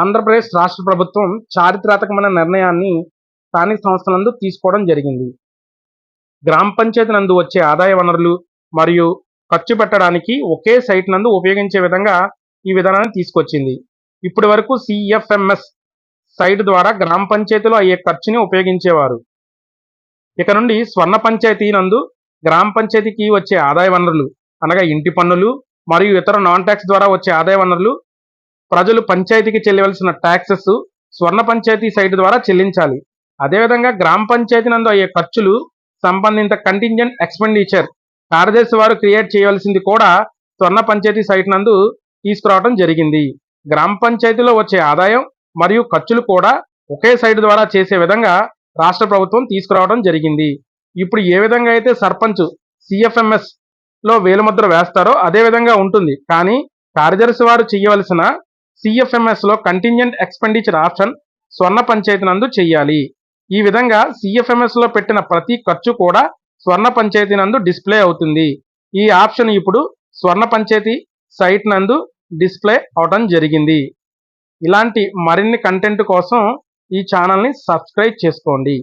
ఆంధ్రప్రదేశ్ రాష్ట్ర ప్రభుత్వం చారిత్రాత్మకమైన నిర్ణయాన్ని స్థానిక సంస్థలందు తీసుకోవడం జరిగింది. గ్రామ పంచాయతీ నందు వచ్చే ఆదాయ వనరులు మరియు ఖర్చు పెట్టడానికి ఒకే సైట్ నందు ఉపయోగించే విధంగా ఈ విధానాన్ని తీసుకొచ్చింది. ఇప్పటి వరకు సిఎఫ్ఎంఎస్ సైట్ ద్వారా గ్రామ పంచాయతీలో అయ్యే ఖర్చుని ఉపయోగించేవారు. ఇక నుండి స్వర్ణ పంచాయతీ నందు గ్రామ పంచాయతీకి వచ్చే ఆదాయ వనరులు అనగా ఇంటి పన్నులు మరియు ఇతర నాన్ ట్యాక్స్ ద్వారా వచ్చే ఆదాయ వనరులు ప్రజలు పంచాయతీకి చెల్లివలసిన ట్యాక్సెస్ స్వర్ణ పంచాయతీ సైట్ ద్వారా చెల్లించాలి. అదేవిధంగా గ్రామ పంచాయతీ నందు అయ్యే ఖర్చులు సంబంధిత కంటింజెంట్ ఎక్స్పెండిచర్ కార్యదర్శి వారు క్రియేట్ చేయవలసింది కూడా స్వర్ణ పంచాయతీ సైట్ నందు తీసుకురావడం జరిగింది. గ్రామ పంచాయతీలో వచ్చే ఆదాయం మరియు ఖర్చులు కూడా ఒకే సైట్ ద్వారా చేసే విధంగా రాష్ట్ర ప్రభుత్వం తీసుకురావడం జరిగింది. ఇప్పుడు ఏ విధంగా అయితే సర్పంచ్ సిఎఫ్ఎంఎస్లో వేలుముద్ర వేస్తారో అదే విధంగా ఉంటుంది. కానీ కార్యదర్శి వారు చేయవలసిన సిఎఫ్ఎంఎస్లో contingent expenditure option Swarna Panchayat నందు చేయాలి ఈ విధంగా సిఎఫ్ఎంఎస్లో పెట్టిన ప్రతి ఖర్చు కూడా స్వర్ణ పంచాయతీ నందు డిస్ప్లే అవుతుంది. ఈ ఆప్షన్ ఇప్పుడు స్వర్ణ పంచాయతీ సైట్ నందు డిస్ప్లే అవడం జరిగింది. ఇలాంటి మరిన్ని కంటెంట్ కోసం ఈ ఛానల్ని సబ్స్క్రైబ్ చేసుకోండి.